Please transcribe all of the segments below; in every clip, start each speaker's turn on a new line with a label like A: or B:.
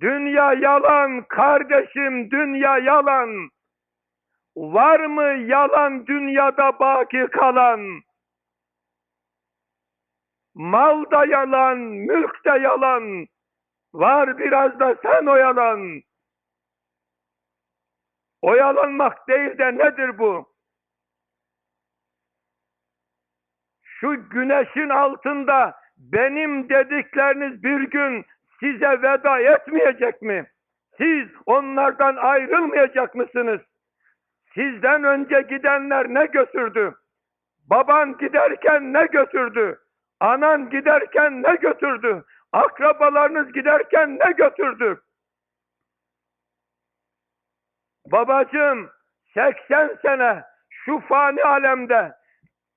A: Dünya yalan kardeşim, dünya yalan. Var mı yalan dünyada baki kalan? Mal da yalan, mülk de yalan. Var biraz da sen oyalan. Oyalanmak değil de nedir bu? Şu güneşin altında benim dedikleriniz bir gün size veda etmeyecek mi? Siz onlardan ayrılmayacak mısınız? Sizden önce gidenler ne götürdü? Baban giderken ne götürdü? Anan giderken ne götürdü? Akrabalarınız giderken ne götürdü? Babacığım 80 sene şu fani alemde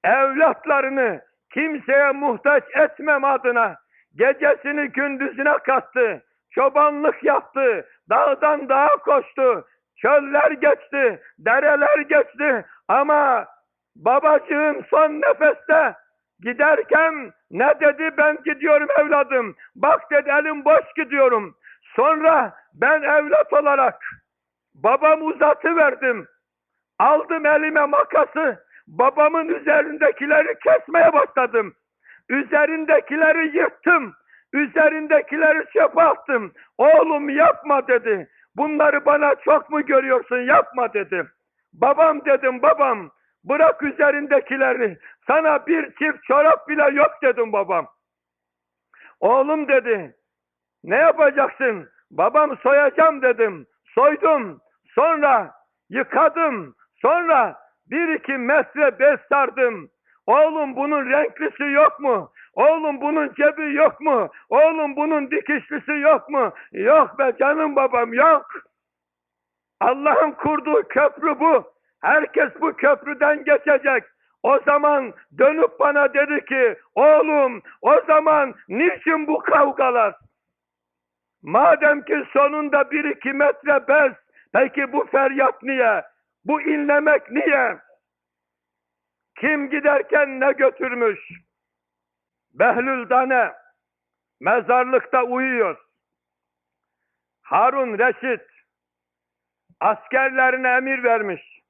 A: evlatlarını kimseye muhtaç etmem adına gecesini gündüzüne kattı. Çobanlık yaptı. Dağdan dağa koştu. Çöller geçti. Dereler geçti. Ama babacığım son nefeste giderken ne dedi ben gidiyorum evladım. Bak dedi elim boş gidiyorum. Sonra ben evlat olarak babam uzatı verdim. Aldım elime makası. Babamın üzerindekileri kesmeye başladım. Üzerindekileri yırttım. Üzerindekileri çöpe. Oğlum yapma dedi. Bunları bana çok mu görüyorsun? Yapma dedim. Babam dedim babam. Bırak üzerindekileri. Sana bir çift çorap bile yok dedim babam. Oğlum dedi. Ne yapacaksın? Babam soyacağım dedim. Soydum. Sonra yıkadım. Sonra bir iki metre bez sardım. Oğlum bunun renklisi yok mu? Oğlum bunun cebi yok mu? Oğlum bunun dikişlisi yok mu? Yok be canım babam yok. Allah'ın kurduğu köprü bu. Herkes bu köprüden geçecek. O zaman dönüp bana dedi ki oğlum o zaman niçin bu kavgalar? Madem ki sonunda bir iki metre bez peki bu feryat niye? Bu inlemek niye? Kim giderken ne götürmüş? Behlül Dane mezarlıkta uyuyor. Harun Reşit askerlerine emir vermiş.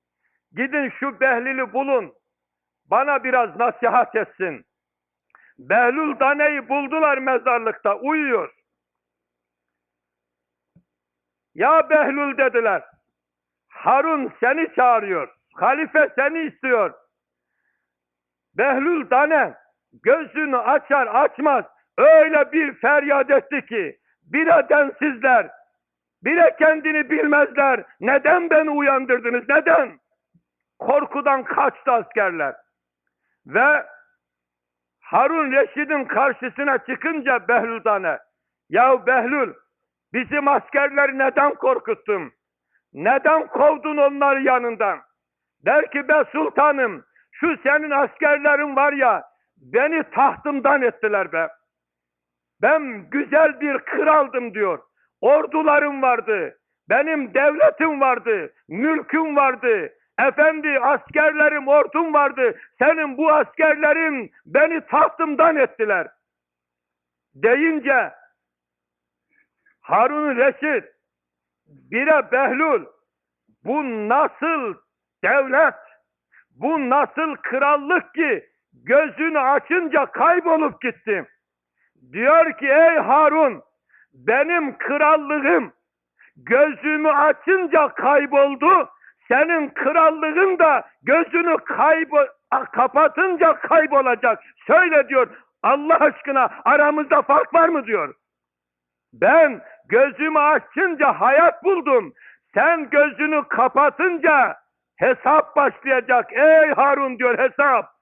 A: Gidin şu Behlül'ü bulun. Bana biraz nasihat etsin. Behlül Dane'yi buldular mezarlıkta uyuyor. Ya Behlül dediler. Harun seni çağırıyor. Halife seni istiyor. Behlül Dane gözünü açar açmaz öyle bir feryat etti ki bire densizler, bire kendini bilmezler. Neden beni uyandırdınız? Neden? Korkudan kaçtı askerler. Ve Harun Reşid'in karşısına çıkınca Behlül Dane, ya Behlül bizim askerleri neden korkuttun? Neden kovdun onları yanından? Der ki be sultanım şu senin askerlerin var ya beni tahtımdan ettiler be. Ben güzel bir kraldım diyor. Ordularım vardı. Benim devletim vardı. Mülküm vardı. Efendi askerlerim, ordum vardı. Senin bu askerlerin beni tahtımdan ettiler. Deyince Harun Reşit bire Behlül bu nasıl devlet bu nasıl krallık ki gözünü açınca kaybolup gitti. Diyor ki ey Harun benim krallığım gözümü açınca kayboldu. Senin krallığın da gözünü kaybo kapatınca kaybolacak. Söyle diyor Allah aşkına aramızda fark var mı diyor. Ben gözümü açınca hayat buldum. Sen gözünü kapatınca hesap başlayacak. Ey Harun diyor hesap.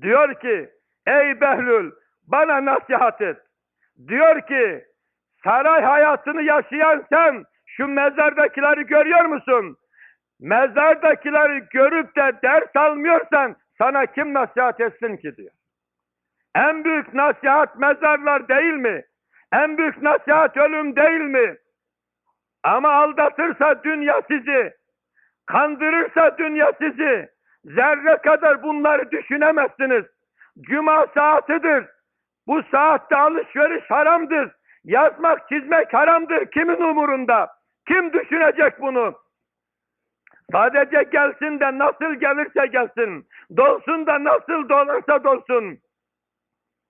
A: Diyor ki ey Behlül bana nasihat et. Diyor ki saray hayatını yaşayan sen şu mezardakileri görüyor musun? Mezardakileri görüp de ders almıyorsan sana kim nasihat etsin ki diyor. En büyük nasihat mezarlar değil mi? En büyük nasihat ölüm değil mi? Ama aldatırsa dünya sizi, kandırırsa dünya sizi, zerre kadar bunları düşünemezsiniz. Cuma saatidir. Bu saatte alışveriş haramdır. Yazmak, çizmek haramdır. Kimin umurunda? Kim düşünecek bunu? Sadece gelsin de nasıl gelirse gelsin. Dolsun da nasıl dolarsa dolsun.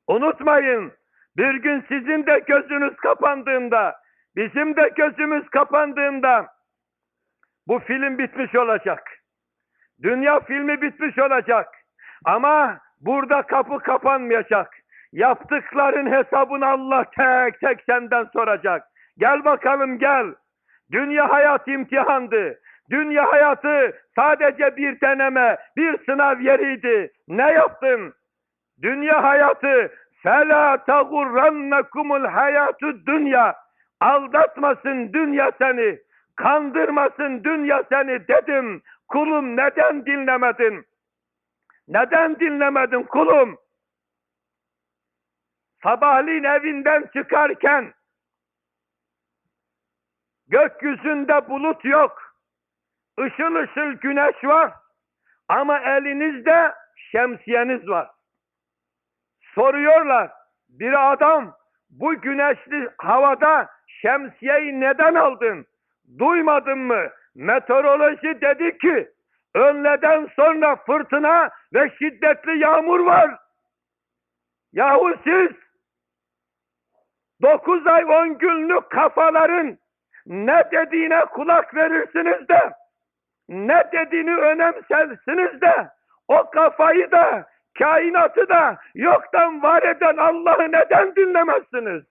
A: Unutmayın, bir gün sizin de gözünüz kapandığında, bizim de gözümüz kapandığında bu film bitmiş olacak. Dünya filmi bitmiş olacak. Ama burada kapı kapanmayacak. Yaptıkların hesabını Allah tek tek senden soracak. Gel bakalım gel. Dünya hayat imtihandı. Dünya hayatı sadece bir deneme, bir sınav yeriydi. Ne yaptın? Dünya hayatı fela tagurrannakumul hayatü dünya. Aldatmasın dünya seni. Kandırmasın dünya seni dedim. Kulum neden dinlemedin? Neden dinlemedin kulum? Sabahleyin evinden çıkarken gökyüzünde bulut yok. Işıl ışıl güneş var. Ama elinizde şemsiyeniz var. Soruyorlar. Bir adam bu güneşli havada şemsiyeyi neden aldın? Duymadın mı? Meteoroloji dedi ki önleden sonra fırtına ve şiddetli yağmur var. Yahu siz 9 ay 10 günlük kafaların ne dediğine kulak verirsiniz de ne dediğini önemsersiniz de o kafayı da kainatı da yoktan var eden Allah'ı neden dinlemezsiniz?